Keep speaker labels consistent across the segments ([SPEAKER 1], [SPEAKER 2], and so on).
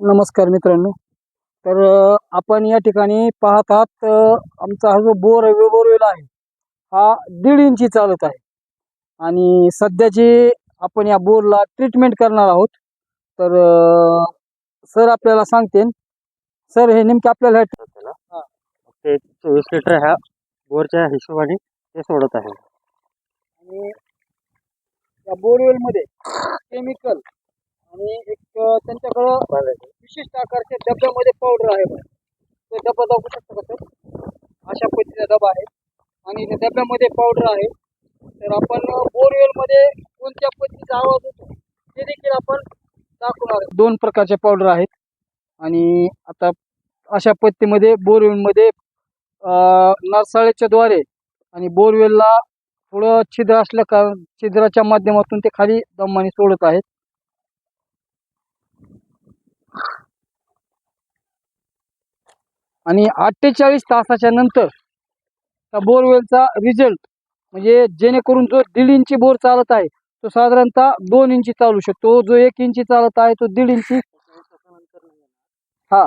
[SPEAKER 1] नमस्कार मित्रांनो. तर आपण या ठिकाणी पाहत आहात आमचा हा जो बोर बोरवेल आहे हा दीड इंची चालत आहे. आणि सध्याची आपण या बोरला ट्रीटमेंट करणार आहोत तर सर आपल्याला सांगतील. सर हे नेमके आपल्याला हे-
[SPEAKER 2] ते चोवीस लिटर ह्या बोरच्या हिशोबाने ते सोडत आहे.
[SPEAKER 1] आणि या बोरवेलमध्ये केमिकल आणि एक त्यांच्याकडं विशिष्ट आकारच्या डब्यामध्ये पावडर आहे तो डबा दाखवू शकतो का सर? अशा पद्धतीचा डबा आहे. आणि डब्यामध्ये पावडर आहे. तर आपण बोरवेलमध्ये कोणत्या पद्धतीचा आवाज होतो ते देखील आपण दाखवणार आहे. दोन प्रकारचे पावडर आहेत. आणि आता अशा पद्धतीमध्ये बोरवेलमध्ये नरसाळ्याच्या द्वारे आणि बोरवेलला थोडं छिद्र असल्या कारण छिद्राच्या माध्यमातून ते खाली दमाने सोडत आहेत. आणि अठ्ठेचाळीस तासाच्या नंतर त्या बोरवेलचा रिझल्ट म्हणजे जेणेकरून जो दीड इंची बोर चालत आहे तो साधारणतः दोन इंची चालू शकतो. जो एक इंची चालत आहे तो दीड इंची हा.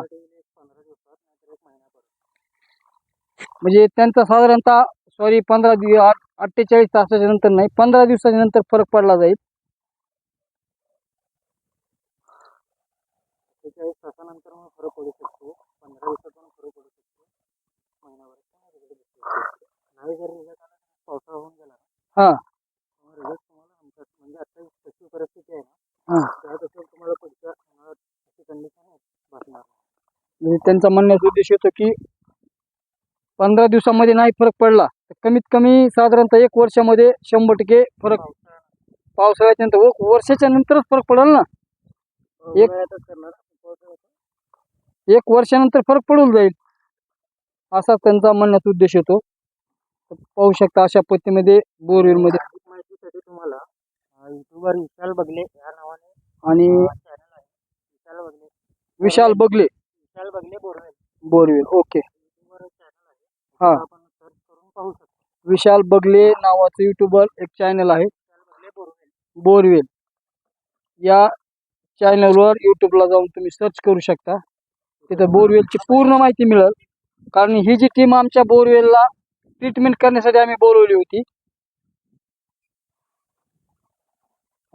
[SPEAKER 1] म्हणजे त्यांचा साधारणतः सॉरी पंधरा दिवस अठ्ठेचाळीस तासाच्या नंतर नाही पंधरा दिवसाच्या नंतर फरक पडला जाईल.
[SPEAKER 2] अठ्ठेचाळीस तासानंतर फरक पडू शकतो. पंधरा दिवसातून पडू शकतो. नाही जर रिझल्ट आला पावसाळा होऊन गेला
[SPEAKER 1] हा.
[SPEAKER 2] रिझल्ट तुम्हाला म्हणजे आता परिस्थिती आहे ना
[SPEAKER 1] हा.
[SPEAKER 2] तुम्हाला पुढच्या उन्हाळ्यात अशी कंडिशन बसणार
[SPEAKER 1] म्हणजे त्यांचा म्हणण्याचा उद्देश होतो की पंधरा दिवसामध्ये नाही फरक पडला तर कमीत कमी साधारणतः एक वर्षामध्ये शंभर टक्के फरक पावसाळ्याच्या नंतर वर्षाच्या नंतरच फरक पडेल ना? एक-
[SPEAKER 2] करणार.
[SPEAKER 1] एक वर्षानंतर फरक पडून जाईल असा त्यांचा म्हणण्याचा उद्देश होतो तर पाहू शकता अशा पद्धतीमध्ये बोरवेलमध्ये
[SPEAKER 2] माहितीसाठी तुम्हाला युट्यूबवर विशाल बगले या नावाने
[SPEAKER 1] आणि
[SPEAKER 2] चॅनल आहे. विशाल बगले.
[SPEAKER 1] Vishal Bagle.
[SPEAKER 2] Vishal Bagle borewell.
[SPEAKER 1] Borewell okay.
[SPEAKER 2] युट्यूबवर चॅनल आहे.
[SPEAKER 1] हा.
[SPEAKER 2] आपण सर्च करून पाहू शकतो.
[SPEAKER 1] विशाल बगले नावाचं युट्यूबर एक चॅनल आहे.
[SPEAKER 2] बोरवेल.
[SPEAKER 1] या चॅनलवर यूट्यूबला जाऊन तुम्ही सर्च करू शकता. तिथं बोरवेलची पूर्ण माहिती मिळेल. कारण ही जी टीम आमच्या बोरवेलला ट्रीटमेंट करण्यासाठी आम्ही बोलवली होती.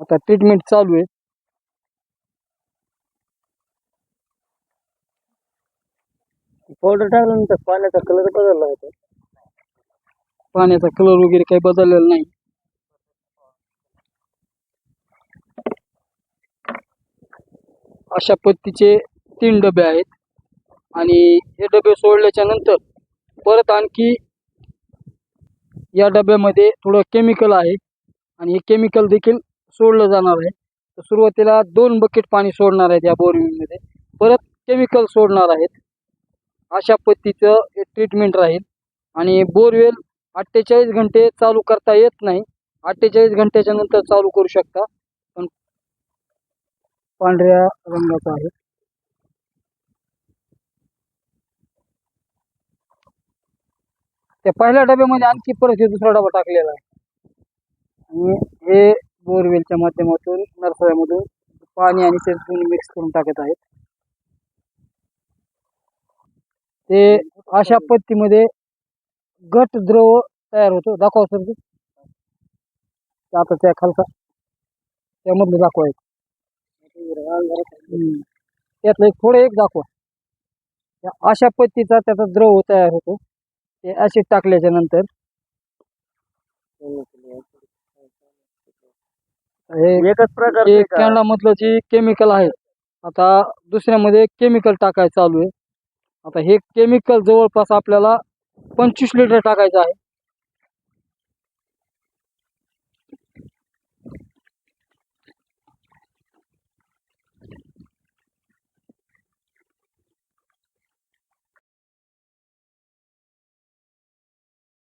[SPEAKER 1] आता ट्रीटमेंट चालू आहे.
[SPEAKER 2] पावडर टाकल्यानंतर पाण्याचा कलर बदलला होता.
[SPEAKER 1] पाण्याचा कलर वगैरे काही बदललेला नाही. अशा पद्धतीचे तीन डबे आहेत. आणि हे डबे सोडल्याच्या नंतर परत आणखी या डब्यामध्ये थोडं केमिकल आहे. आणि हे केमिकल देखील सोडलं जाणार आहे. तर सुरुवातीला दोन बकेट पाणी सोडणार आहेत या बोरवेलमध्ये. परत केमिकल सोडणार आहेत. अशा पद्धतीचं हे ट्रीटमेंट राहील. आणि बोरवेल अठ्ठेचाळीस घंटे चालू करता येत नाही. अठ्ठेचाळीस घंट्याच्या नंतर चालू करू शकता. पण पांढऱ्या रंगाचा आहे. त्या पहिल्या डब्यामध्ये आणखी परत हे दुसरा डबा टाकलेला आहे. आणि हे बोरवेलच्या माध्यमातून नर्सऱ्यामधून पाणी आणि ते दोन्ही मिक्स करून टाकत आहेत. ते अशा पद्धतीमध्ये घट द्रव तयार होतो. दाखवा सर ते. आता त्या खालचा त्यामधलं दाखवा एक. त्यातलं एक थोडं एक दाखवा. त्या अशा पद्धतीचा त्याचा द्रव तयार होतो. ते ॲसिड टाकल्याच्या नंतर. हे
[SPEAKER 2] एकच प्रकार
[SPEAKER 1] एक कॅनडा मधलं जे केमिकल आहे आता दुसऱ्यामध्ये केमिकल टाकायचं चालू आहे. आता हे केमिकल जवळपास आपल्याला पंचवीस लिटर टाकायचं आहे.